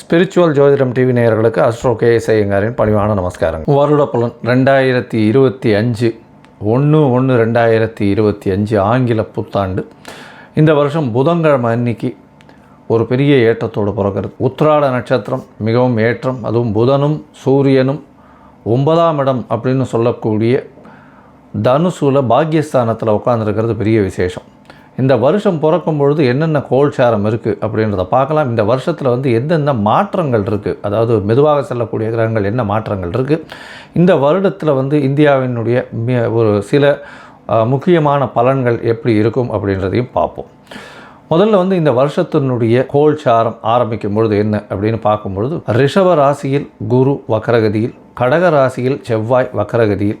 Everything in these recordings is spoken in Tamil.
ஸ்பிரிச்சுவல் ஜோதிடம் டிவி நேயர்களுக்கு அஸ்ட்ரோ கே ஐயங்காரின் பணிவான நமஸ்காரம் வருட புலன் ரெண்டாயிரத்தி இருபத்தி அஞ்சு ஒன்று ஒன்று ரெண்டாயிரத்தி இருபத்தி அஞ்சு ஆங்கில புத்தாண்டு. இந்த வருஷம் புதன்கிழமை அன்னைக்கு ஒரு பெரிய ஏற்றத்தோடு பிறக்கிறது. உத்ராட நட்சத்திரம் மிகவும் ஏற்றம் அதுவும் புதனும் சூரியனும் ஒன்பதாம் இடம் அப்படின்னு சொல்லக்கூடிய தனுசுல பாக்கியஸ்தானத்தில் உட்காந்துருக்கிறது பெரிய விசேஷம். இந்த வருஷம் பிறக்கும் பொழுது என்னென்ன கோல்சாரம் இருக்குது அப்படின்றத பார்க்கலாம். இந்த வருஷத்தில் வந்து எந்தெந்த மாற்றங்கள் இருக்குது அதாவது மெதுவாக செல்லக்கூடிய கிரகங்கள் என்ன மாற்றங்கள் இருக்குது இந்த வருடத்தில் வந்து இந்தியாவினுடைய ஒரு சில முக்கியமான பலன்கள் எப்படி இருக்கும் அப்படின்றதையும் பார்ப்போம். முதல்ல வந்து இந்த வருஷத்தினுடைய கோல்சாரம் ஆரம்பிக்கும் பொழுது என்ன அப்படின்னு பார்க்கும்பொழுது ரிஷப ராசியில் குரு வக்கரகதியில் கடக ராசியில் செவ்வாய் வக்கரகதியில்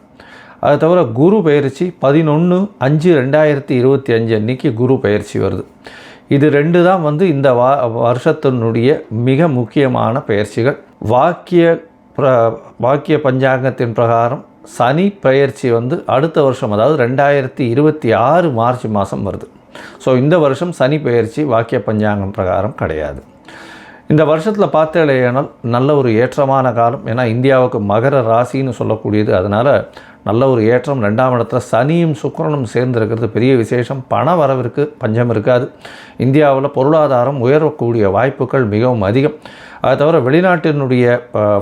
அது தவிர குரு பயிற்சி பதினொன்று அஞ்சு ரெண்டாயிரத்தி இருபத்தி அஞ்சு அன்னைக்கு குரு பயிற்சி வருது. இது ரெண்டு தான் வந்து இந்த வா வருஷத்தினுடைய மிக முக்கியமான பயிற்சிகள். வாக்கிய பிர வாக்கிய பஞ்சாங்கத்தின் பிரகாரம் சனி பயிற்சி வந்து அடுத்த வருஷம் அதாவது ரெண்டாயிரத்தி இருபத்தி ஆறு மார்ச் மாதம் வருது. ஸோ இந்த வருஷம் சனி பயிற்சி வாக்கிய பஞ்சாங்கம் பிரகாரம் கிடையாது. இந்த வருஷத்தில் பார்த்தேனால் நல்ல ஒரு ஏற்றமான காலம். ஏன்னா இந்தியாவுக்கு மகர ராசின்னு சொல்லக்கூடியது. அதனால் நல்ல ஒரு ஏற்றம். ரெண்டாம் இடத்துல சனியும் சுக்கிரனும் சேர்ந்திருக்கிறது. பெரிய விசேஷம். பண வரவிற்கு பஞ்சம் இருக்காது. இந்தியாவில் பொருளாதாரம் உயரக்கூடிய வாய்ப்புகள் மிகவும் அதிகம். அது தவிர வெளிநாட்டினுடைய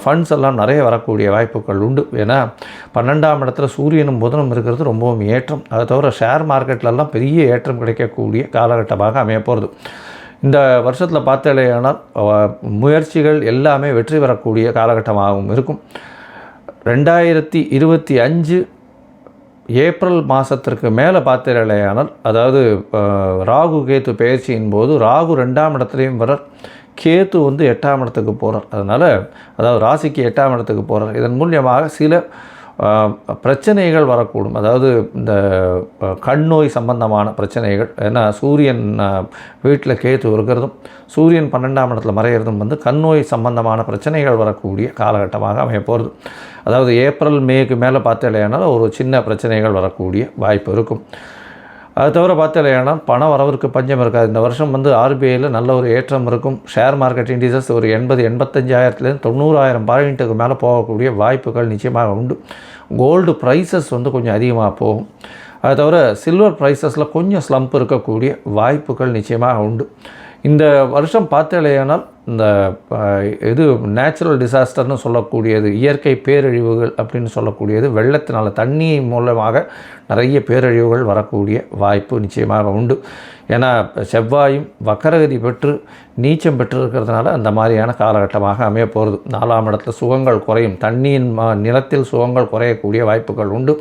ஃபண்ட்ஸ் எல்லாம் நிறைய வரக்கூடிய வாய்ப்புகள் உண்டு. ஏன்னா பன்னெண்டாம் இடத்துல சூரியனும் புதனும் இருக்கிறது ரொம்பவும் ஏற்றம். அது தவிர ஷேர் மார்க்கெட்லலாம் பெரிய ஏற்றம் கிடைக்கக்கூடிய காலகட்டமாக அமைய போகிறது இந்த வருஷத்தில் பார்த்தாலேயானால் முயற்சிகள் எல்லாமே வெற்றி பெறக்கூடிய காலகட்டமாகவும் இருக்கும். ரெண்டாயிரத்தி இருபத்தி அஞ்சு ஏப்ரல் மாதத்திற்கு மேலே பார்த்தீர்களேயானால் அதாவது ராகு கேத்து பயிற்சியின் போது ராகு ரெண்டாம் இடத்துலையும் வரார் கேத்து வந்து எட்டாம் இடத்துக்கு போகிறார் அதனால் அதாவது ராசிக்கு எட்டாம் இடத்துக்கு போகிறார் இதன் மூலியமாக சில பிரச்சனைகள் வரக்கூடும். அதாவது இந்த அஹ், கண் நோய் சம்பந்தமான பிரச்சனைகள் ஏன்னா சூரியன் வீட்டில் கேத்து இருக்கிறதும் சூரியன் பன்னெண்டாம் இடத்துல மறையிறதும் வந்து கண் நோய் சம்பந்தமான பிரச்சனைகள் வரக்கூடிய காலகட்டமாக அமைய போகிறது அதாவது ஏப்ரல் மேக்கு மேலே பார்த்தேனால் ஒரு சின்ன பிரச்சனைகள் வரக்கூடிய வாய்ப்பு இருக்கும். அது தவிர பார்த்தலையானால் பண வரவிற்கு பஞ்சம் இருக்காது. இந்த வருஷம் வந்து ஆர்பிஐயில் நல்ல ஒரு ஏற்றம் இருக்கும். ஷேர் மார்க்கெட் இண்டிசஸ் ஒரு எண்பது எண்பத்தஞ்சாயிரத்துலேருந்து தொண்ணூறாயிரம் பாயிண்ட்டுக்கு மேலே போகக்கூடிய வாய்ப்புகள் நிச்சயமாக உண்டு. கோல்டு ப்ரைஸஸ் வந்து கொஞ்சம் அதிகமாக போகும். அது தவிர சில்வர் ப்ரைஸஸில் கொஞ்சம் ஸ்லம்ப் இருக்கக்கூடிய வாய்ப்புகள் நிச்சயமாக உண்டு. இந்த வருஷம் பார்த்தலையானால் இந்த இது நேச்சுரல் டிசாஸ்டர்னு சொல்லக்கூடியது இயற்கை பேரழிவுகள் அப்படின்னு சொல்லக்கூடியது வெள்ளத்தினால் தண்ணி மூலமாக நிறைய பேரழிவுகள் வரக்கூடிய வாய்ப்பு நிச்சயமாக உண்டு. ஏன்னா செவ்வாயும் வக்கரகதி பெற்று நீச்சம் பெற்று இருக்கிறதுனால அந்த மாதிரியான காலகட்டமாக அமைய போகிறது நாலாம் இடத்துல சுகங்கள் குறையும். தண்ணியின் நிலத்தில் சுகங்கள் குறையக்கூடிய வாய்ப்புகள் உண்டு.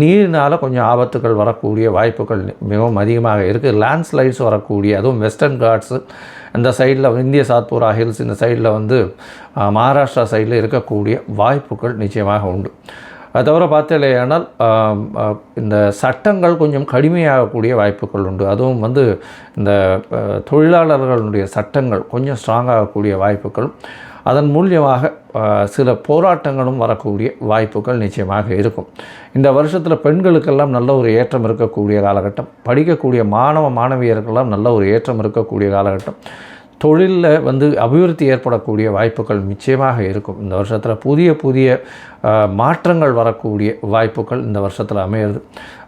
நீரினால் கொஞ்சம் ஆபத்துகள் வரக்கூடிய வாய்ப்புகள் மிகவும் அதிகமாக இருக்குது லேண்ட்ஸ்லைட்ஸ் வரக்கூடிய அதுவும் வெஸ்டர்ன் காட்ஸு இந்த சைடில் இந்திய சாத்பூரா ஹில்ஸ் இந்த சைடில் வந்து மகாராஷ்டிரா சைடில் இருக்கக்கூடிய வாய்ப்புகள் நிச்சயமாக உண்டு. அது தவிர பார்த்தேனால் இந்த சட்டங்கள் கொஞ்சம் கடுமையாகக்கூடிய வாய்ப்புகள் உண்டு. அதுவும் வந்து இந்த தொழிலாளர்களுடைய சட்டங்கள் கொஞ்சம் ஸ்ட்ராங்காகக்கூடிய வாய்ப்புகளும் அதன் மூலியமாக சில போராட்டங்களும் வரக்கூடிய வாய்ப்புகள் நிச்சயமாக இருக்கும். இந்த வருஷத்தில் பெண்களுக்கெல்லாம் நல்ல ஒரு ஏற்றம் இருக்கக்கூடிய காலகட்டம். படிக்கக்கூடிய மாணவ மாணவியருக்கெல்லாம் நல்ல ஒரு ஏற்றம் இருக்கக்கூடிய காலகட்டம். தொழிலில் வந்து அபிவிருத்தி ஏற்படக்கூடிய வாய்ப்புகள் நிச்சயமாக இருக்கும். இந்த வருஷத்தில் புதிய புதிய மாற்றங்கள் வரக்கூடிய வாய்ப்புகள் இந்த வருஷத்தில் அமையிறது.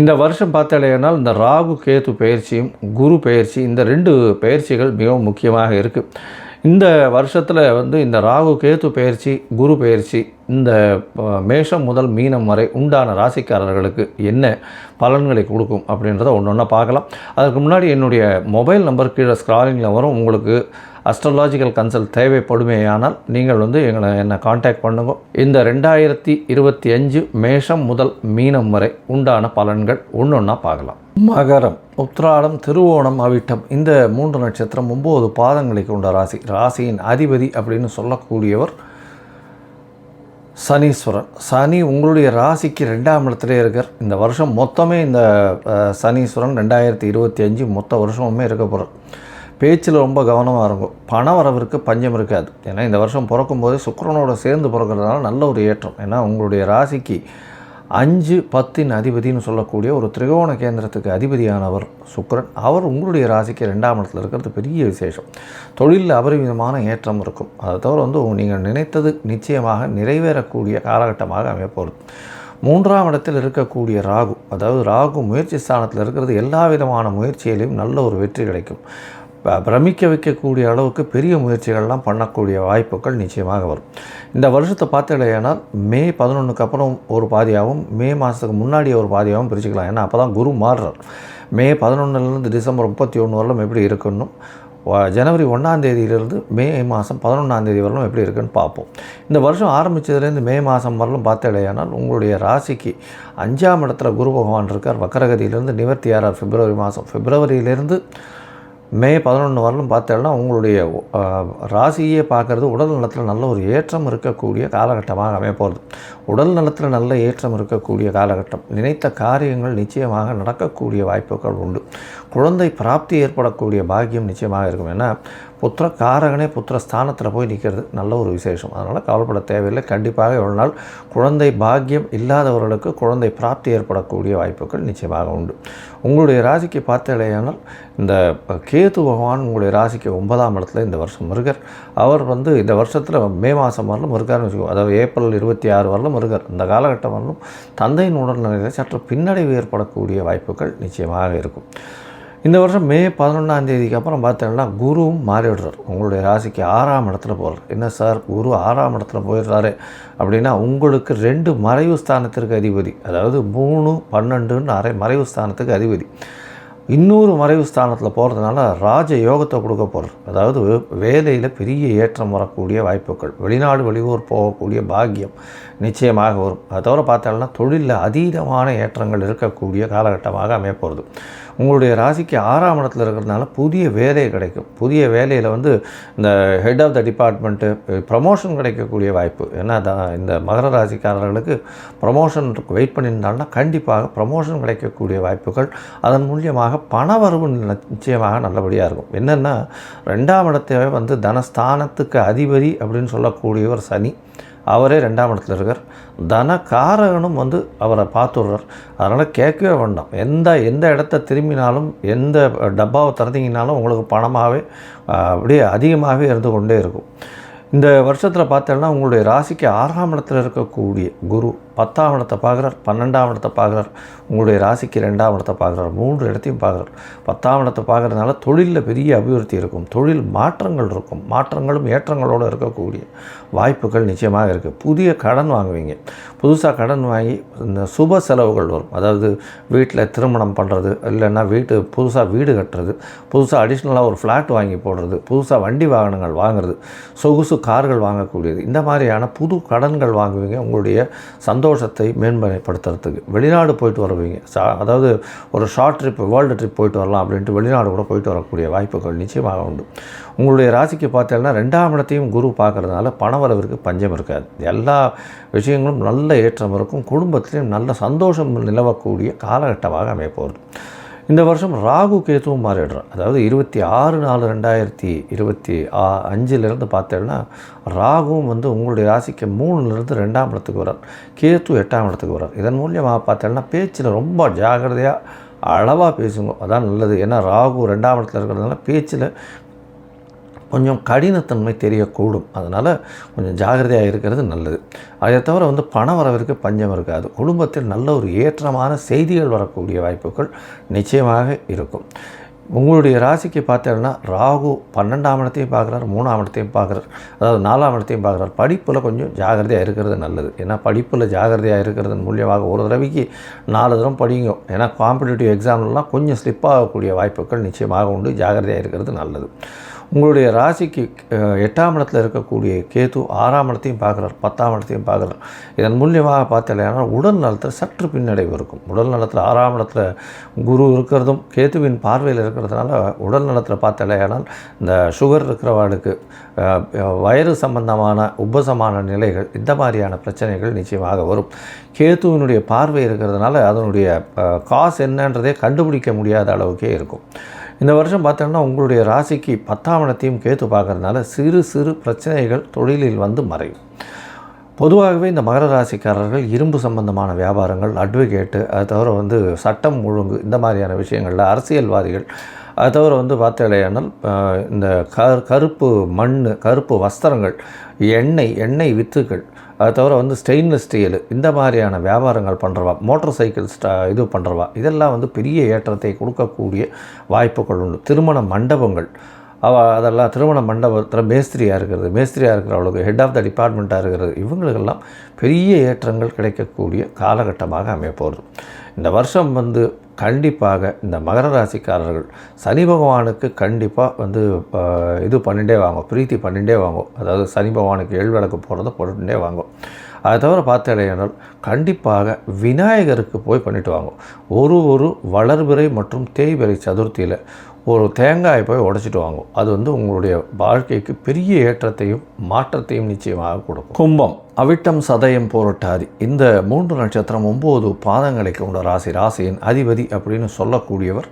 இந்த வருஷம் பார்த்தாலேனால் இந்த ராகு கேது பயிற்சியும் குரு பயிற்சி இந்த ரெண்டு பயிற்சிகள் மிகவும் முக்கியமாக இருக்குது இந்த வருஷத்தில் வந்து இந்த ராகு கேது பயிற்சி குரு பயிற்சி இந்த மேஷம் முதல் மீனம் வரை உண்டான ராசிக்காரர்களுக்கு என்ன பலன்களை கொடுக்கும் அப்படின்றத ஒன்று ஒன்றா பார்க்கலாம். அதற்கு முன்னாடி என்னுடைய மொபைல் நம்பர் கீழே ஸ்க்ராலிங்கில் வரும். உங்களுக்கு அஸ்ட்ராலாஜிக்கல் கன்சல்ட் தேவைப்படுமேயானால் நீங்கள் வந்து எங்களை என்னை காண்டாக்ட் பண்ணுங்க. இந்த ரெண்டாயிரத்தி இருபத்தி அஞ்சு மேஷம் முதல் மீனம் வரை உண்டான பலன்கள் ஒன்று ஒன்றா பார்க்கலாம். மகரம் உத்ராடம் திருவோணம் அவிட்டம் இந்த மூன்று நட்சத்திரம் ஒம்பது பாதங்களை கொண்ட ராசி. ராசியின் அதிபதி அப்படின்னு சொல்லக்கூடியவர் சனீஸ்வரன். சனி உங்களுடைய ராசிக்கு ரெண்டாம் இடத்துலேயே இருக்கார். இந்த வருஷம் மொத்தமே இந்த சனீஸ்வரன் ரெண்டாயிரத்தி இருபத்தி அஞ்சு மொத்த வருஷமுமே இருக்க போகிறார் பேச்சில் ரொம்ப கவனமாக இருக்கும். பண வரவிற்கு பஞ்சம் இருக்காது. ஏன்னா இந்த வருஷம் பிறக்கும்போது சுக்கிரனோட சேர்ந்து பிறக்கிறதுனால நல்ல ஒரு ஏற்றம். ஏன்னா உங்களுடைய ராசிக்கு அஞ்சு பத்தின் அதிபதினு சொல்லக்கூடிய ஒரு திரிகோண கேந்திரத்துக்கு அதிபதியானவர் சுக்கரன். அவர் உங்களுடைய ராசிக்கு ரெண்டாம் இடத்துல இருக்கிறது பெரிய விசேஷம். தொழிலில் அபரிமிதமான ஏற்றம் இருக்கும். அதை தவிர வந்து நீங்கள் நினைத்தது நிச்சயமாக நிறைவேறக்கூடிய காலகட்டமாக அமையப்போகிறது மூன்றாம் இடத்தில் இருக்கக்கூடிய ராகு அதாவது ராகு முயற்சி ஸ்தானத்தில் இருக்கிறது எல்லா விதமான முயற்சியிலையும் நல்ல ஒரு வெற்றி கிடைக்கும். பிரமிக்க வைக்கக்கூடிய அளவுக்கு பெரிய முயற்சிகள்லாம் பண்ணக்கூடிய வாய்ப்புகள் நிச்சயமாக வரும். இந்த வருஷத்தை பார்த்துடையானால் மே பதினொன்றுக்கு அப்புறம் ஒரு பாதியாகவும் மே மாதத்துக்கு முன்னாடி ஒரு பாதியாகவும் பிரிச்சுக்கலாம். ஏன்னா அப்போ தான் குரு மாறுறார். மே பதினொன்றுலேருந்து டிசம்பர் முப்பத்தி ஒன்று வரலும் எப்படி இருக்குன்னு ஜனவரி ஒன்றாம் தேதியிலிருந்து மே மாதம் பதினொன்றாம் தேதி வரலும் எப்படி இருக்குன்னு பார்ப்போம். இந்த வருஷம் ஆரம்பித்ததுலேருந்து மே மாதம் வரலும் பார்த்தடையானால் உங்களுடைய ராசிக்கு அஞ்சாம் இடத்துல குரு பகவான் இருக்கார். வக்கரகதியிலேருந்து நிவர்த்தி ஆறார். பிப்ரவரி மாதம் பிப்ரவரியிலிருந்து மே பதினொன்று வரலும் பார்த்தேன்னா உங்களுடைய ராசியை ராசியே பார்க்குறது உடல் நலத்தில் நல்ல ஒரு ஏற்றம் இருக்கக்கூடிய காலகட்டமாக அமையப்போகிறது உடல் நலத்தில் நல்ல ஏற்றம் இருக்கக்கூடிய காலகட்டம். நினைத்த காரியங்கள் நிச்சயமாக நடக்கக்கூடிய வாய்ப்புகள் உண்டு. குழந்தை பிராப்தி ஏற்படக்கூடிய பாக்கியம் நிச்சயமாக இருக்கும். ஏன்னா புத்திர காரகனே புத்திர ஸ்தானத்தில் போய் நிற்கிறது நல்ல ஒரு விசேஷம். அதனால் கவலைப்பட தேவையில்லை. கண்டிப்பாக எவ்வளோ நாள் குழந்தை பாக்கியம் இல்லாதவர்களுக்கு குழந்தை பிராப்தி ஏற்படக்கூடிய வாய்ப்புகள் நிச்சயமாக உண்டு. உங்களுடைய ராசிக்கு பார்த்தேனால் இந்த கேது பகவான் உங்களுடைய ராசிக்கு ஒன்பதாம் இடத்துல இந்த வருஷம் முருகர். அவர் வந்து இந்த வருஷத்தில் மே மாதம் வரலும் முருகார்னு வச்சுக்கோ அதாவது ஏப்ரல் இருபத்தி ஆறு வரலும் முருகர். இந்த காலகட்டம் வரலும் தந்தையின் உடல்நிலையில் சற்று பின்னடைவு ஏற்படக்கூடிய வாய்ப்புகள் நிச்சயமாக இருக்கும். இந்த வருஷம் மே பதினொன்றாம் தேதிக்கு அப்புறம் பார்த்தீங்கன்னா குருவும் மாறிவிடுறார். உங்களுடைய ராசிக்கு ஆறாம் இடத்துல போகிறார் என்ன சார்? குரு ஆறாம் இடத்துல போயிடுறாரு. அப்படின்னா உங்களுக்கு ரெண்டு மறைவு ஸ்தானத்திற்கு அதிபதி. அதாவது மூணு பன்னெண்டுன்னு அரை மறைவு ஸ்தானத்துக்கு அதிபதி. இன்னொரு மறைவு ஸ்தானத்தில் போகிறதுனால ராஜ யோகத்தை கொடுக்க போகிறார் அதாவது வேலையில் பெரிய ஏற்றம் வரக்கூடிய வாய்ப்புகள். வெளிநாடு வெளியூர் போகக்கூடிய பாக்கியம் நிச்சயமாக வரும். அதை தவிர பார்த்தோம்னா தொழிலில் அதீதமான ஏற்றங்கள் இருக்கக்கூடிய காலகட்டமாக அமையப்போகிறது உங்களுடைய ராசிக்கு ஆறாம் இடத்துல இருக்கிறதுனால புதிய வேலை கிடைக்கும். புதிய வேலையில் வந்து இந்த head of the department promotion கிடைக்கக்கூடிய வாய்ப்பு. ஏன்னா த- இந்த மகர ராசிக்காரர்களுக்கு ப்ரமோஷன் வெயிட் பண்ணியிருந்தாங்கன்னா கண்டிப்பாக ப்ரமோஷன் கிடைக்கக்கூடிய வாய்ப்புகள் அதன் மூலியமாக பணவரவு நிச்சயமாக நல்லபடியாக இருக்கும். என்னென்னா ரெண்டாம் இடத்தை வந்து தனஸ்தானத்துக்கு அதிபதி அப்படின்னு சொல்லக்கூடிய ஒரு சனி. அவரே ரெண்டாம் இடத்துல இருக்கார். தன காரகனும் வந்து அவரை பார்த்துடுறார். அதனால் கேட்கவே வேண்டாம். எந்த எந்த இடத்த திரும்பினாலும் எந்த டப்பாவை திறந்தீங்கனாலும் உங்களுக்கு பணமாகவே அப்படியே அதிகமாகவே இருந்து கொண்டே இருக்கும். இந்த வருஷத்தில் பார்த்தோன்னா உங்களுடைய ராசிக்கு ஆறாம் இடத்துல இருக்கக்கூடிய குரு பத்தாம் இடத்தை பார்க்குறார் பன்னெண்டாம் இடத்தை பார்க்குறார் உங்களுடைய ராசிக்கு ரெண்டாம் இடத்தை பார்க்குறார் மூன்று இடத்தையும் பார்க்குறார். பத்தாம் இடத்தை பார்க்குறதுனால தொழிலில் பெரிய அபிவிருத்தி இருக்கும் தொழில் மாற்றங்கள் இருக்கும் மாற்றங்களும் ஏற்றங்களோடு இருக்கக்கூடிய வாய்ப்புகள் நிச்சயமாக இருக்குது புதிய கடன் வாங்குவீங்க. புதுசாக கடன் வாங்கி இந்த சுப செலவுகள் வரும். அதாவது வீட்டில் திருமணம் பண்ணுறது இல்லைன்னா வீட்டு புதுசாக வீடு கட்டுறது புதுசாக அடிஷ்னலாக ஒரு ஃப்ளாட் வாங்கி போடுறது புதுசாக வண்டி வாகனங்கள் வாங்குறது சொகுசு கார்கள் வாங்கக்கூடியது. இந்த மாதிரியான புது கடன்கள் வாங்குவீங்க. உங்களுடைய சந்தோஷம் சந்தோஷத்தை மேம்படுத்துறதுக்கு வெளிநாடு போயிட்டு வருவீங்க. சா அதாவது ஒரு ஷார்ட் ட்ரிப் வேர்ல்டு ட்ரிப் போயிட்டு வரலாம் அப்படின்ட்டு வெளிநாடு கூட போயிட்டு வரக்கூடிய வாய்ப்புகள் நிச்சயமாக உண்டு. உங்களுடைய ராசிக்கு பார்த்தீங்கன்னா ரெண்டாம் இடத்தையும் குரு பார்க்குறதுனால பணவரவிற்கு பஞ்சம் இருக்காது. எல்லா விஷயங்களும் நல்ல ஏற்றம் இருக்கும். குடும்பத்திலையும் நல்ல சந்தோஷம் நிலவக்கூடிய காலகட்டமாக அமையப்போகுது. இந்த வருஷம் ராகு கேத்துவும் மாறிடுறோம் அதாவது இருபத்தி ஆறு நாலு ரெண்டாயிரத்தி இருபத்தி ஆ அஞ்சுலேருந்து பார்த்தேன்னா ராகுவும் வந்து உங்களுடைய ராசிக்கு மூணுலேருந்து ரெண்டாம் இடத்துக்கு வரார். கேத்து எட்டாம் இடத்துக்கு வரார். இதன் மூலியமாக பார்த்தேன்னா பேச்சில் ரொம்ப ஜாகிரதையாக அளவாக பேசுங்க. அதான் நல்லது. ஏன்னா ராகு ரெண்டாம் இடத்துல இருக்கிறதுனால பேச்சில் கொஞ்சம் கடினத்தன்மை தெரியக்கூடும். அதனால் கொஞ்சம் ஜாகிரதையாக இருக்கிறது நல்லது. அதை தவிர வந்து பண வரவிற்கு பஞ்சம் இருக்காது. குடும்பத்தில் நல்ல ஒரு ஏற்றமான செய்திகள் வரக்கூடிய வாய்ப்புகள் நிச்சயமாக இருக்கும். உங்களுடைய ராசிக்கு பார்த்தீங்கன்னா ராகு பன்னெண்டாம் இடத்தையும் பார்க்குறார் மூணாம் இடத்தையும் பார்க்குறார் அதாவது நாலாம் இடத்தையும் பார்க்குறார். படிப்பில் கொஞ்சம் ஜாகிரதையாக இருக்கிறது நல்லது. ஏன்னா படிப்பில் ஜாகிரதையாக இருக்கிறது மூலியமாக ஒரு தடவைக்கு நாலு தரம் படிங்க. ஏன்னா காம்படிட்டிவ் எக்ஸாம்லாம் கொஞ்சம் ஸ்லிப் ஆகக்கூடிய வாய்ப்புகள் நிச்சயமாக உண்டு. ஜாகிரதையாக இருக்கிறது நல்லது. உங்களுடைய ராசிக்கு எட்டாம் இடத்துல இருக்கக்கூடிய கேது ஆறாம் இடத்தையும் பார்க்குறார் பத்தாம் இடத்தையும் பார்க்குறார். இதன் மூலியமாக பார்த்தலையானா உடல் நலத்தில் சற்று பின்னடைவு இருக்கும். உடல் நலத்தில் ஆறாம் இடத்துல குரு இருக்கிறதும் கேதுவின் பார்வையில் இருக்கிறதுனால உடல் நலத்தில் பார்த்தலையானால் இந்த சுகர் இருக்கிறவாளுக்கு அஹ், வயிறு சம்பந்தமான உபசமான நிலைகள் இந்த மாதிரியான பிரச்சனைகள் நிச்சயமாக வரும். கேதுவினுடைய பார்வை இருக்கிறதுனால அதனுடைய காசு என்னன்றதே கண்டுபிடிக்க முடியாத அளவுக்கே இருக்கும். இந்த வருஷம் பார்த்தோம்னா உங்களுடைய ராசிக்கு பத்தாம் இடத்தையும் கேத்து பார்க்கறதுனால சிறு சிறு பிரச்சனைகள் தொழிலில் வந்து மறையும். பொதுவாகவே இந்த மகர ராசிக்காரர்கள் இரும்பு சம்பந்தமான வியாபாரங்கள் அட்வொகேட்டு அது தவிர வந்து சட்டம் ஒழுங்கு இந்த மாதிரியான விஷயங்களில் அரசியல்வாதிகள் அது தவிர வந்து பார்த்தாலேயானால் இந்த க கருப்பு மண் கருப்பு வஸ்திரங்கள் எண்ணெய் எண்ணெய் வித்துக்கள் அது தவிர வந்து ஸ்டெயின்லெஸ் ஸ்டீல் இந்த மாதிரியான வியாபாரங்கள் பண்ணுறவா மோட்டார் சைக்கிள் ஸ்டா இது பண்ணுறவா இதெல்லாம் வந்து பெரிய ஏற்றத்தை கொடுக்கக்கூடிய வாய்ப்புகள் உண்டு. திருமண மண்டபங்கள் அவ அதெல்லாம் திருமண மண்டபத்தில் மேஸ்திரியாக இருக்கிறது மேஸ்திரியாக இருக்கிறவளுக்கு ஹெட் ஆஃப் த டிபார்ட்மெண்ட்டாக இருக்கிறது இவங்களுக்கெல்லாம் பெரிய ஏற்றங்கள் கிடைக்கக்கூடிய காலகட்டமாக அமைய போகிறது இந்த வருஷம் வந்து கண்டிப்பாக இந்த மகர ராசிக்காரர்கள் சனி பகவானுக்கு கண்டிப்பாக வந்து இது பண்ணிகிட்டே வாங்க பிரீத்தி பண்ணிகிட்டே வாங்க. அதாவது சனி பகவானுக்கு எழ்விளக்கு போகிறத போட்டுட்டே வாங்க. அதை தவிர பார்த்தடையினால் கண்டிப்பாக விநாயகருக்கு போய் பண்ணிட்டு வாங்க. ஒரு ஒரு வளர்பிறை மற்றும் தேய்பிறை சதுர்த்தியில் ஒரு தேங்காயை போய் உடைச்சிட்டு வாங்கும் அது வந்து உங்களுடைய வாழ்க்கைக்கு பெரிய ஏற்றத்தையும் மாற்றத்தையும் நிச்சயமாக கொடுக்கும். கும்பம் அவிட்டம் சதயம் போரட்டாதி. இந்த மூன்று நட்சத்திரம் ஒம்பது பாதங்களை கொண்ட ராசி. ராசியின் அதிபதி அப்படின்னு சொல்லக்கூடியவர்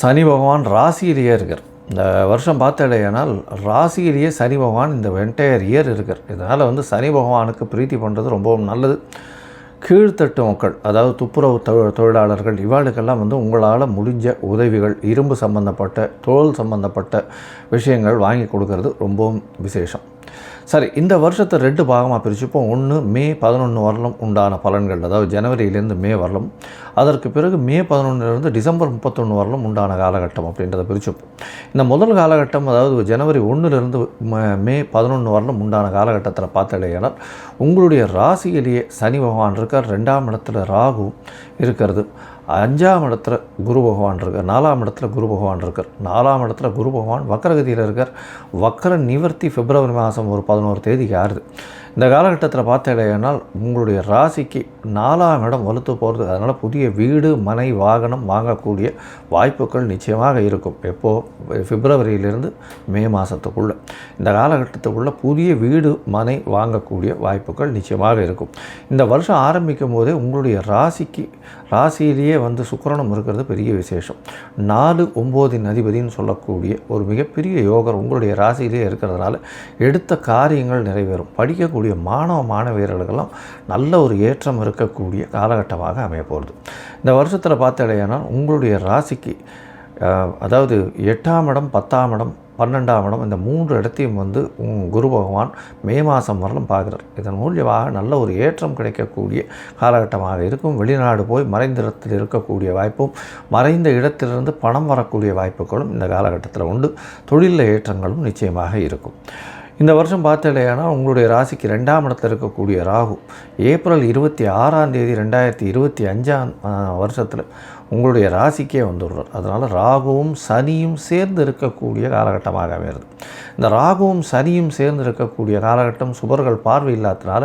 சனி பகவான் ராசியிலேயே இருக்கார். இந்த வருஷம் பார்த்தடையானால் ராசியிலேயே சனி பகவான் இந்த வெண்டையர் இயர் இருக்கார். இதனால் வந்து சனி பகவானுக்கு பிரீத்தி பண்ணுறது ரொம்பவும் நல்லது. கீழ்த்தட்டு மக்கள் அதாவது துப்புரவு தொ- தொழிலாளர்கள் இவாளுக்கெல்லாம் வந்து உங்களால் முடிஞ்ச உதவிகள் இரும்பு சம்பந்தப்பட்ட தோல் சம்பந்தப்பட்ட விஷயங்கள் வாங்கி கொடுக்கறது ரொம்பவும் விசேஷம். சரி இந்த வருஷத்தை ரெண்டு பாகமாக பிரிச்சுப்போம். ஒன்று மே பதினொன்று வரலும் உண்டான பலன்கள் அதாவது ஜனவரியிலேருந்து மே வரலும் அதற்கு பிறகு மே பதினொன்றுலேருந்து டிசம்பர் முப்பத்தொன்று வரலும் உண்டான காலகட்டம் அப்படின்றத பிரிச்சுப்போம். இந்த முதல் காலகட்டம் அதாவது ஜனவரி ஒன்றுலேருந்து மே பதினொன்று வரலும் உண்டான காலகட்டத்தில் பார்த்தடையானால் உங்களுடைய ராசியிலேயே சனி பகவான் இருக்கார். ரெண்டாம் இடத்துல ராகு இருக்கிறது. அஞ்சாம் இடத்துல குரு பகவான் இருக்கார் நாலாம் இடத்துல குரு பகவான் இருக்கார் நாலாம் இடத்துல குரு பகவான் வக்கரகதியில் இருக்கார். வக்கர நிவர்த்தி பிப்ரவரி மாதம் ஒரு பதினோரு தேதிக்கு ஆறுது. இந்த காலகட்டத்தில் பார்த்தேனால் உங்களுடைய ராசிக்கு நாலாம் இடம் வலுத்து போகிறது அதனால் புதிய வீடு மனை வாகனம் வாங்கக்கூடிய வாய்ப்புகள் நிச்சயமாக இருக்கும். எப்போது பிப்ரவரியிலிருந்து மே மாதத்துக்குள்ளே இந்த காலகட்டத்துக்குள்ளே புதிய வீடு மனை வாங்கக்கூடிய வாய்ப்புகள் நிச்சயமாக இருக்கும். இந்த வருஷம் ஆரம்பிக்கும் போதே உங்களுடைய ராசிக்கு ராசியிலேயே வந்து சுக்கரணம் இருக்கிறது பெரிய விசேஷம். நாலு ஒம்போதின் அதிபதினு சொல்லக்கூடிய ஒரு மிகப்பெரிய யோகர் உங்களுடைய ராசியிலேயே இருக்கிறதுனால எடுத்த காரியங்கள் நிறைவேறும். படிக்கக்கூடிய மாணவ மாணவியர்களுக்கெல்லாம் நல்ல ஒரு ஏற்றம் இருக்கக்கூடிய காலகட்டமாக அமைய போகிறது இந்த வருஷத்தில் பார்த்தடையானால் உங்களுடைய ராசிக்கு அதாவது எட்டாம் இடம் பத்தாம் இடம் பன்னெண்டாம் இடம் இந்த மூன்று இடத்தையும் வந்து உம் குரு பகவான் மே மாதம் வரலும் பார்க்குறார். இதன் மூலியமாக நல்ல ஒரு ஏற்றம் கிடைக்கக்கூடிய காலகட்டமாக இருக்கும். வெளிநாடு போய் மறைந்த இடத்தில் இருக்கக்கூடிய வாய்ப்பும் மறைந்த இடத்திலிருந்து பணம் வரக்கூடிய வாய்ப்புகளும் இந்த காலகட்டத்தில் உண்டு. தொழிலில் ஏற்றங்களும் நிச்சயமாக இருக்கும். இந்த வருஷம் பார்த்தலையானா உங்களுடைய ராசிக்கு ரெண்டாம் இடத்துல இருக்கக்கூடிய ராகு ஏப்ரல் இருபத்தி ஆறாம் தேதி ரெண்டாயிரத்தி இருபத்தி அஞ்சாம் வருஷத்தில் உங்களுடைய ராசிக்கே வந்துடுறார். அதனால் ராகுவும் சனியும் சேர்ந்து இருக்கக்கூடிய காலகட்டமாக அமையிறது இந்த ராகுவும் சனியும் சேர்ந்து இருக்கக்கூடிய காலகட்டம் சுபர்கள் பார்வை இல்லாததுனால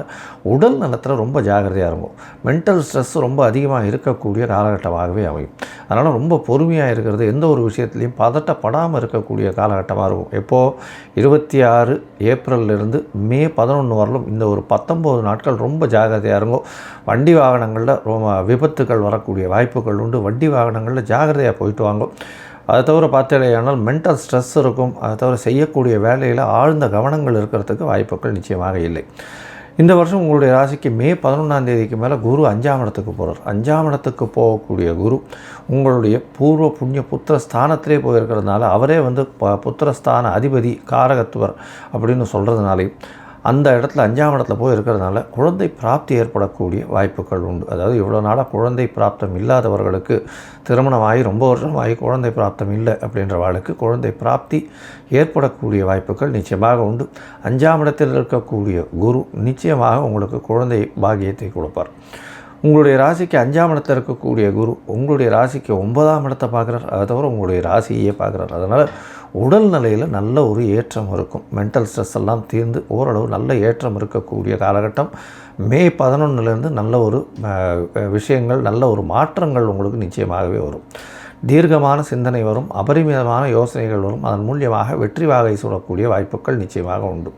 உடல் நலத்தில் ரொம்ப ஜாகிரதையாக இருக்கும். மென்டல் ஸ்ட்ரெஸ் ரொம்ப அதிகமாக இருக்கக்கூடிய காலகட்டமாகவே அமையும். அதனால் ரொம்ப பொறுமையாக இருக்கிறது எந்த ஒரு விஷயத்துலையும் பதட்டப்படாமல் இருக்கக்கூடிய காலகட்டமாக இருக்கும். எப்போது இருபத்தி ஆறு ஏப்ரல்லிருந்து மே பதினொன்று வரலும் இந்த ஒரு பத்தொம்போது நாட்கள் ரொம்ப ஜாகிரதையாக இருக்கும். வண்டி வாகனங்களில் ரொம்ப விபத்துகள் வரக்கூடிய வாய்ப்புகள் உண்டு. வண்டி வாகனங்களில் ஜாகிரதையாக போயிட்டு வாங்க அதை தவிர பார்த்தீங்கன்னா மென்டல் ஸ்ட்ரெஸ் இருக்கும். அதை தவிர செய்யக்கூடிய வேலையில் ஆழ்ந்த கவனங்கள் இருக்கிறதுக்கு வாய்ப்புகள் நிச்சயமாக இல்லை. இந்த வருஷம் உங்களுடைய ராசிக்கு மே பதினொன்றாம் தேதிக்கு மேலே குரு அஞ்சாம் இடத்துக்கு போகிறார் அஞ்சாம் இடத்துக்கு போகக்கூடிய குரு உங்களுடைய பூர்வ புண்ணிய புத்திர ஸ்தானத்திலே போயிருக்கிறதுனால அவரே வந்து ப புத்திரஸ்தான அதிபதி காரகத்துவர் அப்படின்னு சொல்கிறதுனாலையும் அந்த இடத்துல அஞ்சாம் இடத்துல போய் இருக்கிறதுனால குழந்தை பிராப்தி ஏற்படக்கூடிய வாய்ப்புகள் உண்டு. அதாவது இவ்வளோ நாளாக குழந்தை பிராப்தம் இல்லாதவர்களுக்கு திருமணம் ஆகி ரொம்ப வருஷம் ஆகி குழந்தை பிராப்தம் இல்லை அப்படின்றவர்களுக்கு குழந்தை பிராப்தி ஏற்படக்கூடிய வாய்ப்புகள் நிச்சயமாக உண்டு. அஞ்சாம் இடத்தில் இருக்கக்கூடிய குரு நிச்சயமாக உங்களுக்கு குழந்தை பாகியத்தை கொடுப்பார். உங்களுடைய ராசிக்கு அஞ்சாம் இடத்தில் இருக்கக்கூடிய குரு உங்களுடைய ராசிக்கு ஒன்பதாம் இடத்தை பார்க்குறார். அதை தவிர உங்களுடைய ராசியே பார்க்குறார். அதனால் உடல் நிலையில் நல்ல ஒரு ஏற்றம் இருக்கும். மென்டல் ஸ்ட்ரெஸ் எல்லாம் தீர்ந்து ஓரளவு நல்ல ஏற்றம் இருக்கக்கூடிய காலகட்டம். மே பதினொன்றுலேருந்து நல்ல ஒரு விஷயங்கள் நல்ல ஒரு மாற்றங்கள் உங்களுக்கு நிச்சயமாகவே வரும். தீர்க்கமான சிந்தனை வரும். அபரிமிதமான யோசனைகள் வரும். அதன் மூலியமாக வெற்றி வாகை சூடக்கூடிய வாய்ப்புகள் நிச்சயமாக உண்டு.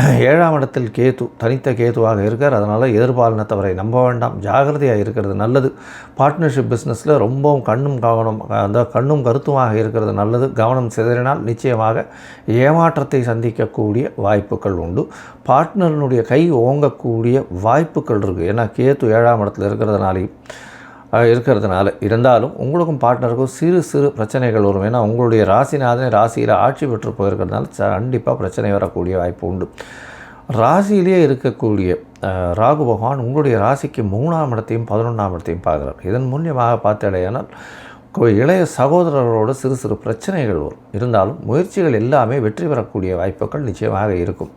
ஏழாம் இடத்தில் கேது தனித்த கேதுவாக இருக்கார். அதனால் எதிர்பாலினத்தவரை நம்ப வேண்டாம். ஜாகிரதையாக இருக்கிறது நல்லது. பார்ட்னர்ஷிப் பிஸ்னஸில் ரொம்பவும் கண்ணும் கவனம் அந்த கண்ணும் கருத்துமாக இருக்கிறது நல்லது. கவனம் சிதறினால் நிச்சயமாக ஏமாற்றத்தை சந்திக்கக்கூடிய வாய்ப்புகள் உண்டு. பார்ட்னரினுடைய கை ஓங்கக்கூடிய வாய்ப்புகள் இருக்குது ஏன்னா கேத்து ஏழாம் இடத்தில் இருக்கிறதுனாலையும் இருக்கிறதுனால இருந்தாலும் உங்களுக்கும் பார்ட்னருக்கும் சிறு சிறு பிரச்சனைகள் வரும். ஏன்னா உங்களுடைய ராசிநாதனை ராசியில் ஆட்சி பெற்று போயிருக்கிறதுனால கண்டிப்பாக பிரச்சனை வரக்கூடிய வாய்ப்பு உண்டு. ராசியிலேயே இருக்கக்கூடிய ராகு பகவான் உங்களுடைய ராசிக்கு மூணாம் இடத்தையும் பதினொன்றாம் இடத்தையும் பார்க்குறார். இதன் மூலியமாக பார்த்தடையானால் இளைய சகோதரர்களோடு சிறு சிறு பிரச்சனைகள் வரும். இருந்தாலும் முயற்சிகள் எல்லாமே வெற்றி பெறக்கூடிய வாய்ப்புகள் நிச்சயமாக இருக்கும்.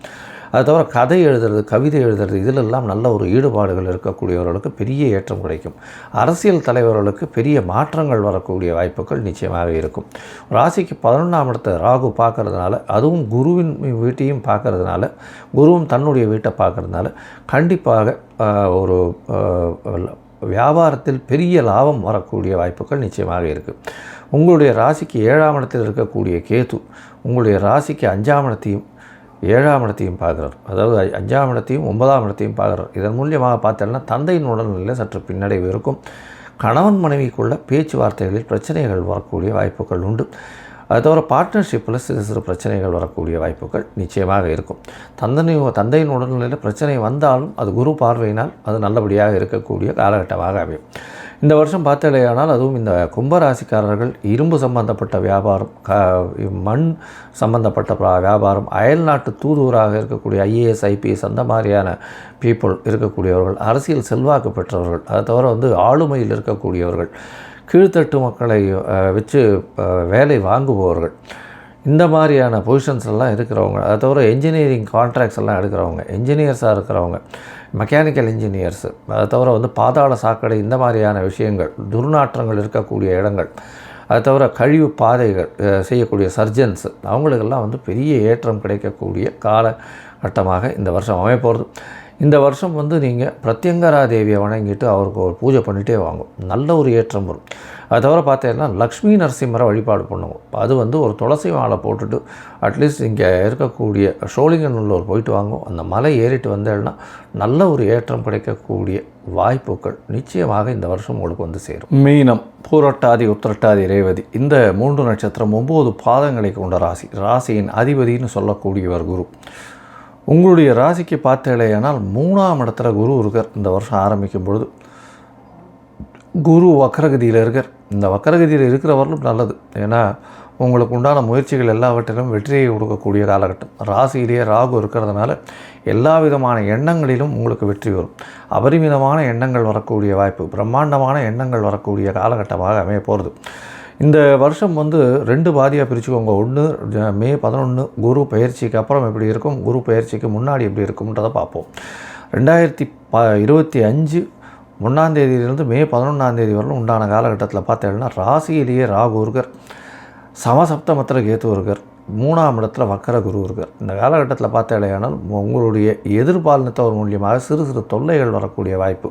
அது தவிர கதை எழுதுறது கவிதை எழுதுறது இதிலெல்லாம் நல்ல ஒரு ஈடுபாடுகள் இருக்கக்கூடியவர்களுக்கு பெரிய ஏற்றம் கிடைக்கும். அரசியல் தலைவர்களுக்கு பெரிய மாற்றங்கள் வரக்கூடிய வாய்ப்புகள் நிச்சயமாக இருக்கும். ராசிக்கு பதினொன்றாம் இடத்தை ராகு பார்க்கறதுனால அதுவும் குருவின் வீட்டையும் பார்க்கறதுனால குருவும் தன்னுடைய வீட்டை பார்க்கறதுனால கண்டிப்பாக ஒரு வியாபாரத்தில் பெரிய லாபம் வரக்கூடிய வாய்ப்புகள் நிச்சயமாக இருக்குது உங்களுடைய ராசிக்கு ஏழாம் இடத்தில் இருக்கக்கூடிய கேது உங்களுடைய ராசிக்கு அஞ்சாம் இடத்தையும் ஏழாம் இடத்தையும் பார்க்குறார். அதாவது அஞ்சாம் இடத்தையும் ஒன்பதாம் இடத்தையும் பார்க்குறார். இதன் மூலியமாக பார்த்தோம்னா தந்தையின் உடல்நிலையில் சற்று பின்னடைவு இருக்கும். கணவன் மனைவிக்குள்ள பேச்சுவார்த்தைகளில் பிரச்சனைகள் வரக்கூடிய வாய்ப்புகள் உண்டு. அது தவிர பார்ட்னர்ஷிப்பில் சிறு சிறு பிரச்சனைகள் வரக்கூடிய வாய்ப்புகள் நிச்சயமாக இருக்கும். தந்தனை தந்தையின் உடல்நிலையில் பிரச்சனை வந்தாலும் அது குரு பார்வையினால் அது நல்லபடியாக இருக்கக்கூடிய காலகட்டமாக அமையும். இந்த வருஷம் பார்த்தாலேயானால் அதுவும் இந்த கும்பராசிக்காரர்கள் இரும்பு சம்பந்தப்பட்ட வியாபாரம் க மண் சம்பந்தப்பட்ட வியாபாரம் அயல்நாட்டு தூதுவராக இருக்கக்கூடிய ஐஏஎஸ் ஐபிஎஸ் அந்த மாதிரியான பீப்புள் இருக்கக்கூடியவர்கள் அரசியல் செல்வாக்கு பெற்றவர்கள் அதை தவிர வந்து ஆளுமையில் இருக்கக்கூடியவர்கள் கீழ்த்தட்டு மக்களை வச்சு வேலை வாங்குபவர்கள். இந்த மாதிரியான பொசிஷன்ஸ் எல்லாம் இருக்கிறவங்க அதை தவிர என்ஜினியரிங் கான்ட்ராக்ட்ஸ் எல்லாம் எடுக்கிறவங்க என்ஜினியர்ஸாக இருக்கிறவங்க மெக்கானிக்கல் இன்ஜினியர்ஸு அதை தவிர வந்து பாதாள சாக்கடை இந்த மாதிரியான விஷயங்கள் துர்நாற்றங்கள் இருக்கக்கூடிய இடங்கள் அதை தவிர கழிவு பாதைகள் செய்யக்கூடிய சர்ஜன்ஸ் அவங்களுக்கெல்லாம் வந்து பெரிய ஏற்றம் கிடைக்கக்கூடிய காலகட்டமாக இந்த வருஷம் அமைப்போகிறது இந்த வருஷம் வந்து நீங்கள் பிரத்யங்கரா தேவியை வணங்கிட்டு அவருக்கு ஒரு பூஜை பண்ணிகிட்டே வாங்கும் நல்ல ஒரு ஏற்றம் வரும். அது தவிர பார்த்தீங்கன்னா லக்ஷ்மி நரசிம்மரை வழிபாடு பண்ணுவோம். அது வந்து ஒரு துளசி மாலை போட்டுட்டு அட்லீஸ்ட் இங்கே இருக்கக்கூடிய ஷோலிங்கநல்லூர் போயிட்டு வாங்கும் அந்த மலை ஏறிட்டு வந்தேன்னா நல்ல ஒரு ஏற்றம் கிடைக்கக்கூடிய வாய்ப்புகள் நிச்சயமாக இந்த வருஷம் உங்களுக்கு வந்து சேரும். மீனம் பூரட்டாதி உத்திரட்டாதி ரேவதி இந்த மூன்று நட்சத்திரம் ஒம்பது பாதங்களை கொண்ட ராசி. ராசியின் அதிபதினு சொல்லக்கூடியவர் குரு. உங்களுடைய ராசிக்கு பார்த்தேலையானால் மூணாம் இடத்துல குரு இருக்கார். இந்த வருஷம் ஆரம்பிக்கும் பொழுது குரு வக்கரகதியில் இருக்கார். இந்த வக்கரகதியில் இருக்கிறவர்களும் நல்லது. ஏன்னா உங்களுக்கு உண்டான முயற்சிகள் எல்லாவற்றிலும் வெற்றியை கொடுக்கக்கூடிய காலகட்டம். ராசியிலேயே ராகு இருக்கிறதுனால எல்லா விதமான எண்ணங்களிலும் உங்களுக்கு வெற்றி வரும். அபரிமிதமான எண்ணங்கள் வரக்கூடிய வாய்ப்பு பிரம்மாண்டமான எண்ணங்கள் வரக்கூடிய காலகட்டமாக அமைய போகிறது இந்த வருஷம் வந்து ரெண்டு பாதியாக பிரிச்சுக்கோங்க. ஒன்று மே பதினொன்று குரு பயிற்சிக்கு அப்புறம் எப்படி இருக்கும் குரு பயிற்சிக்கு முன்னாடி எப்படி இருக்கும்ன்றதை பார்ப்போம். ரெண்டாயிரத்தி ப இருபத்தி அஞ்சு ஒன்றாந்தேதியிலேருந்து மே பதினொன்றாந்தேதி வரலும் உண்டான காலகட்டத்தில் பார்த்தேன்னா ராசியிலேயே ராகு இருக்கார் சமசப்தமத்தில் கேத்து இருக்கார் மூணாம் இடத்துல வக்கர குரு இருக்கார் இந்த காலகட்டத்தில் பார்த்தாலேயானால் உங்களுடைய எதிர்பாலினத்தவர் மூலியமாக சிறு சிறு தொல்லைகள் வரக்கூடிய வாய்ப்பு.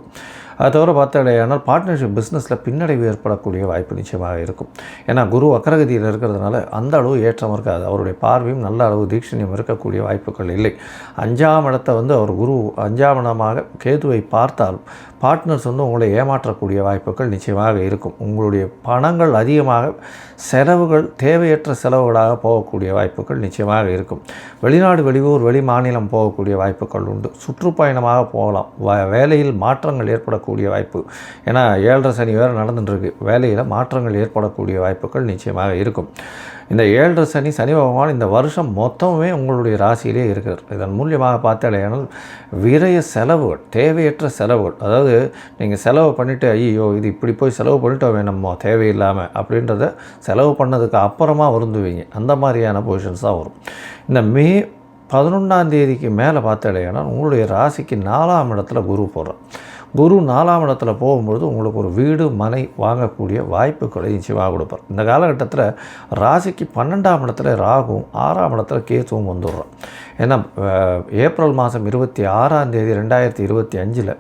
அது தவிர பார்த்தாலேயானால் பார்ட்னர்ஷிப் பிஸ்னஸில் பின்னடைவு ஏற்படக்கூடிய வாய்ப்பு நிச்சயமாக இருக்கும். ஏன்னா குரு அக்ரகதியில் இருக்கிறதுனால அந்த அளவு ஏற்றம் இருக்காது. அவருடைய பார்வையும் நல்ல அளவு தீட்சணியம் இருக்கக்கூடிய வாய்ப்புகள் இல்லை. அஞ்சாம் இடத்தை வந்து அவர் குரு அஞ்சாம் இடமாக கேதுவை பார்த்தாலும் பார்ட்னர்ஸ் வந்து உங்களை ஏமாற்றக்கூடிய வாய்ப்புகள் நிச்சயமாக இருக்கும். உங்களுடைய பணங்கள் அதிகமாக செலவுகள் தேவையற்ற செலவுகளாக போகக்கூடிய வாய்ப்புகள் நிச்சயமாக இருக்கும். வெளிநாடு வெளியூர் வெளி மாநிலம் போகக்கூடிய வாய்ப்புகள் உண்டு. சுற்றுப்பயணமாக போகலாம். வேலையில் மாற்றங்கள் ஏற்பட ஏற்படக்கூடிய வாய்ப்பு. ஏன்னா ஏழரை சனி வேறு நடந்துட்டுருக்கு. வேலையில் மாற்றங்கள் ஏற்படக்கூடிய வாய்ப்புகள் நிச்சயமாக இருக்கும். இந்த ஏழரை சனி சனி பகவான் இந்த வருஷம் மொத்தமே உங்களுடைய ராசியிலே இருக்கிறார். இதன் மூலியமாக பார்த்தாலேனால் விரய செலவுகள் தேவையற்ற செலவுகள் அதாவது நீங்கள் செலவு பண்ணிவிட்டு ஐயோ இது இப்படி போய் செலவு பண்ணிட்டோம் வேணுமோ தேவையில்லாமல் அப்படின்றத செலவு பண்ணதுக்கு அப்புறமா வருந்துவீங்க. அந்த மாதிரியான பொசிஷன்ஸ் தான் வரும். இந்த மே பதினொன்றாம் தேதிக்கு மேலே பார்த்தாலேனால் உங்களுடைய ராசிக்கு நாலாம் இடத்துல குரு போடுறோம் குரு நாலாம் இடத்துல போகும்பொழுது உங்களுக்கு ஒரு வீடு மனை வாங்கக்கூடிய வாய்ப்புகளை நிச்சயமாக கொடுப்பார். இந்த காலகட்டத்தில் ராசிக்கு பன்னெண்டாம் இடத்துல ராகுவும் ஆறாம் இடத்துல கேத்துவும் வந்துடுறோம் ஏன்னா ஏப்ரல் மாதம் இருபத்தி ஆறாம் தேதி ரெண்டாயிரத்தி இருபத்தி அஞ்சில்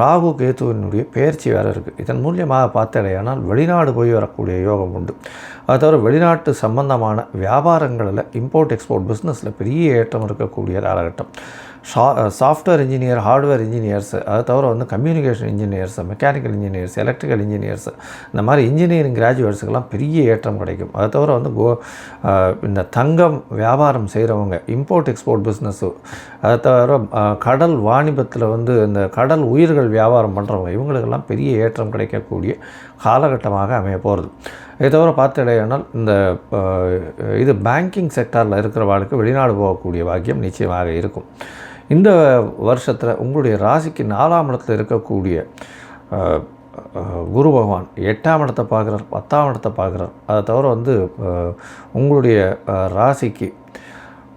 ராகு கேத்துவினுடைய பெயர்ச்சி வேறு இருக்குது இதன் மூலியமாக பார்த்தடையானால் வெளிநாடு போய் வரக்கூடிய யோகம் உண்டு. அது தவிர வெளிநாட்டு சம்பந்தமான வியாபாரங்களில் இம்போர்ட் எக்ஸ்போர்ட் பிஸ்னஸில் பெரிய ஏற்றம் இருக்கக்கூடிய காலகட்டம். ஷா சாஃப்ட்வேர் இன்ஜினியர் ஹார்ட்வேர் இன்ஜினியர்ஸ் அது தவிர வந்து communication engineers mechanical engineers electrical engineers இந்த மாதிரி இன்ஜினியரிங் கிராஜுவேட்ஸுக்கெல்லாம் பெரிய ஏற்றம் கிடைக்கும். அது தவிர வந்து கோ இந்த தங்கம் வியாபாரம் செய்கிறவங்க இம்போர்ட் எக்ஸ்போர்ட் பிஸ்னஸ்ஸு அது தவிர கடல் வாணிபத்தில் வந்து இந்த கடல் உயிர்கள் வியாபாரம் பண்ணுறவங்க இவங்களுக்கெல்லாம் பெரிய ஏற்றம் கிடைக்கக்கூடிய காலகட்டமாக அமைய போகிறது இதை தவிர பார்த்துடையானால் இந்த இது பேங்கிங் செக்டாரில் இருக்கிறவர்களுக்கு வெளிநாடு போகக்கூடிய பாக்கியம் நிச்சயமாக இருக்கும். இந்த வருஷத்தில் உங்களுடைய ராசிக்கு நாலாம் இடத்துல இருக்கக்கூடிய குரு பகவான் எட்டாம் இடத்தை பார்க்குறார் பத்தாம் இடத்தை பார்க்குறார். அதை தவிர வந்து உங்களுடைய ராசிக்கு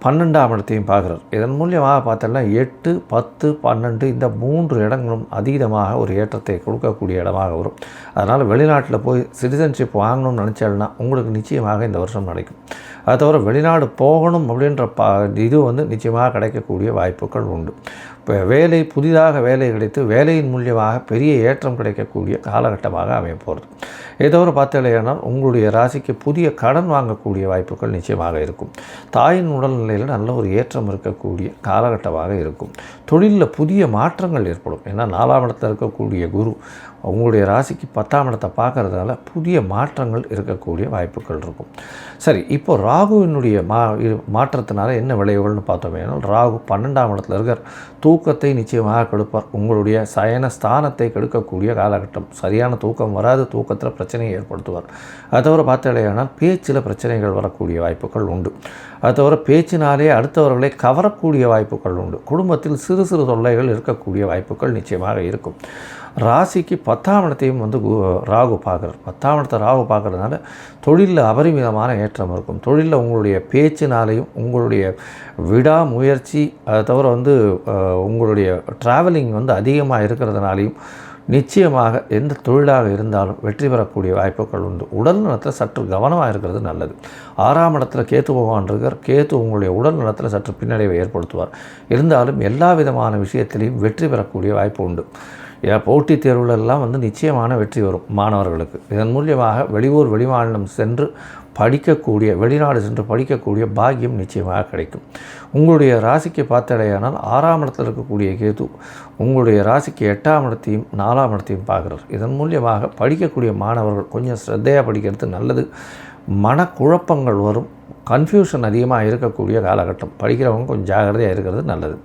பன்னெண்டாம் இடத்தையும் பார்க்குறார். இதன் மூலியமாக பார்த்தோம்னா எட்டு பத்து பன்னெண்டு இந்த மூன்று இடங்களும் அதீதமாக ஒரு ஏற்றத்தை கொடுக்கக்கூடிய இடமாக வரும். அதனால் வெளிநாட்டில் போய் சிட்டிசன்ஷிப் வாங்கணும்னு நினச்சாலும்னா உங்களுக்கு நிச்சயமாக இந்த வருஷம் நடக்கும். அதை தவிர வெளிநாடு போகணும் அப்படின்ற பா இது வந்து நிச்சயமாக கிடைக்கக்கூடிய வாய்ப்புகள் உண்டு. இப்போ வேலை புதிதாக வேலை கிடைத்து வேலையின் மூலியமாக பெரிய ஏற்றம் கிடைக்கக்கூடிய காலகட்டமாக அமைய போகிறது ஏதோ ஒரு பார்த்தீங்கன்னா உங்களுடைய ராசிக்கு புதிய கடன் வாங்கக்கூடிய வாய்ப்புகள் நிச்சயமாக இருக்கும். தாயின் உடல்நிலையில் நல்ல ஒரு ஏற்றம் இருக்கக்கூடிய காலகட்டமாக இருக்கும். தொழிலில் புதிய மாற்றங்கள் ஏற்படும். ஏன்னா நாலாம் இடத்தில் இருக்கக்கூடிய குரு உங்களுடைய ராசிக்கு பத்தாம் இடத்தை பார்க்குறதால புதிய மாற்றங்கள் இருக்கக்கூடிய வாய்ப்புகள் இருக்கும். சரி இப்போ ராகுவினுடைய மா மாற்றத்தினால என்ன விளைவுகள்னு பார்த்தோமே ராகு பன்னெண்டாம் இடத்துல இருக்கார். தூக்கத்தை நிச்சயமாக கெடுப்பார். உங்களுடைய சயன ஸ்தானத்தை கெடுக்கக்கூடிய காலகட்டம். சரியான தூக்கம் வராது. தூக்கத்தில் பிரச்சனை பிரச்சனையை ஏற்படுத்துவார். அது தவிர பார்த்தாலேயானால் பேச்சில் பிரச்சனைகள் வரக்கூடிய வாய்ப்புகள் உண்டு. அது தவிர பேச்சினாலே அடுத்தவர்களை கவரக்கூடிய வாய்ப்புகள் உண்டு. குடும்பத்தில் சிறு சிறு தொல்லைகள் இருக்கக்கூடிய வாய்ப்புகள் நிச்சயமாக இருக்கும். ராசிக்கு பத்தாம் இடத்தையும் வந்து கு- ராகு பார்க்குறார். பத்தாம் இடத்தை ராகு பார்க்குறதுனால தொழிலில் அபரிமிதமான ஏற்றம் இருக்கும். தொழிலில் உங்களுடைய பேச்சினாலையும் உங்களுடைய விடாமுயற்சி அதை தவிர வந்து உங்களுடைய ட்ராவலிங் வந்து அதிகமாக இருக்கிறதுனாலையும் நிச்சயமாக எந்த தொழிலாக இருந்தாலும் வெற்றி பெறக்கூடிய வாய்ப்புகள் உண்டு. உடல் நலத்தில் சற்று கவனமாக இருக்கிறது நல்லது. ஆறாம் இடத்துல கேத்து பகவான் இருக்கார். கேத்து உங்களுடைய உடல் நலத்தில் சற்று பின்னடைவை ஏற்படுத்துவார். இருந்தாலும் எல்லா விதமான விஷயத்திலையும் வெற்றி பெறக்கூடிய வாய்ப்பு உண்டு. போட்டித் தேர்வுகளெல்லாம் வந்து நிச்சயமான வெற்றி வரும் மாணவர்களுக்கு. இதன் மூலியமாக வெளியூர் வெளிமாநிலம் சென்று படிக்கக்கூடிய வெளிநாடு சென்று படிக்கக்கூடிய பாக்கியம் நிச்சயமாக கிடைக்கும். உங்களுடைய ராசிக்கு பார்த்தடையானால் ஆறாம் இடத்தில் இருக்கக்கூடிய கேது உங்களுடைய ராசிக்கு எட்டாம் இடத்தையும் நாலாம் இடத்தையும் பார்க்குறார். இதன் மூலியமாக படிக்கக்கூடிய மாணவர்கள் கொஞ்சம் ஸ்ரத்தையாக படிக்கிறது நல்லது. மனக்குழப்பங்கள் வரும். கன்ஃபியூஷன் அதிகமாக இருக்கக்கூடிய காலகட்டம். படிக்கிறவங்க கொஞ்சம் ஜாகிரதையாக இருக்கிறது நல்லது.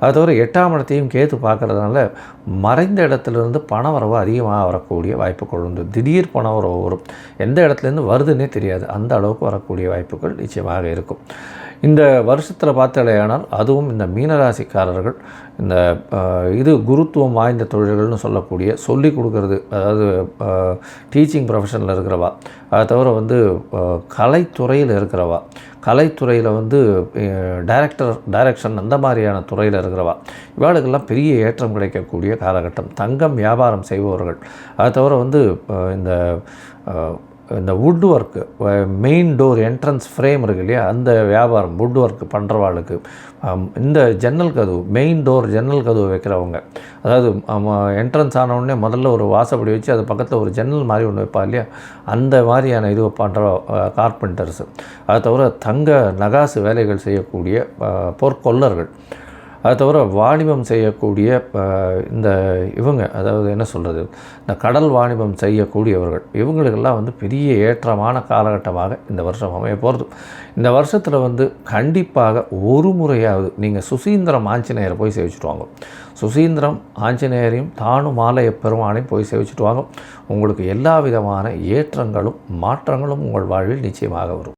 அது தவிர எட்டாம் இடத்தையும் கேத்து பார்க்கறதுனால மறைந்த இடத்துலேருந்து பண வரவு அதிகமாக வரக்கூடிய வாய்ப்புகள் உண்டு. திடீர் பண வரவு வரும். எந்த இடத்துலேருந்து வருதுன்னே தெரியாது. அந்த அளவுக்கு வரக்கூடிய வாய்ப்புகள் நிச்சயமாக இருக்கும். இந்த வருஷத்தில் பார்த்தாலேயானால் அதுவும் இந்த மீனராசிக்காரர்கள் இந்த இது குருத்துவம் வாய்ந்த தொழில்கள்னு சொல்லக்கூடிய சொல்லி கொடுக்கறது. அதாவது டீச்சிங் ப்ரொஃபஷனில் இருக்கிறவா. அதை தவிர வந்து கலைத்துறையில் இருக்கிறவா. கலைத்துறையில் வந்து டைரக்டர் டைரக்ஷன் அந்த மாதிரியான துறையில் இருக்கிறவா. இவாளுக்கெல்லாம் பெரிய ஏற்றம் கிடைக்கக்கூடிய காலகட்டம். தங்கம் வியாபாரம் செய்பவர்கள். அதை தவிர வந்து இந்த இந்த wood work main door entrance frame இருக்கு இல்லையா? அந்த வியாபாரம் வுட் ஒர்க் பண்ணுறவாளுக்கு இந்த ஜன்னல் கதவு மெயின் டோர் ஜன்னல் கதவு வைக்கிறவங்க. அதாவது என்ட்ரன்ஸ் ஆனவுடனே முதல்ல ஒரு வாசப்படி வச்சு அது பக்கத்தில் ஒரு ஜன்னல் மாதிரி ஒன்று வைப்பா இல்லையா? அந்த மாதிரியான இது பண்ணுற கார்பெண்டர்ஸு அதை தவிர தங்க நகாசு வேலைகள் செய்யக்கூடிய போர்க்கொல்லர்கள் பொற்கொல்லர்கள் அது தவிர வாணிபம் செய்யக்கூடிய இந்த இவங்க அதாவது என்ன சொல்கிறது இந்த கடல் வாணிபம் செய்யக்கூடியவர்கள் இவங்களுக்கெல்லாம் வந்து பெரிய ஏற்றமான காலகட்டமாக இந்த வருஷம் அமைய போகிறது இந்த வருஷத்தில் வந்து கண்டிப்பாக ஒரு முறையாவது நீங்கள் சுசீந்திரம் ஆஞ்சநேயரை போய் சேவிச்சுட்டு வாங்க. சுசீந்திரம் ஆஞ்சநேயரையும் தானும் மாலைய பெருமானையும் போய் சேவிச்சுட்டு வாங்க. உங்களுக்கு எல்லா விதமான ஏற்றங்களும் மாற்றங்களும் உங்கள் வாழ்வில் நிச்சயமாக வரும்.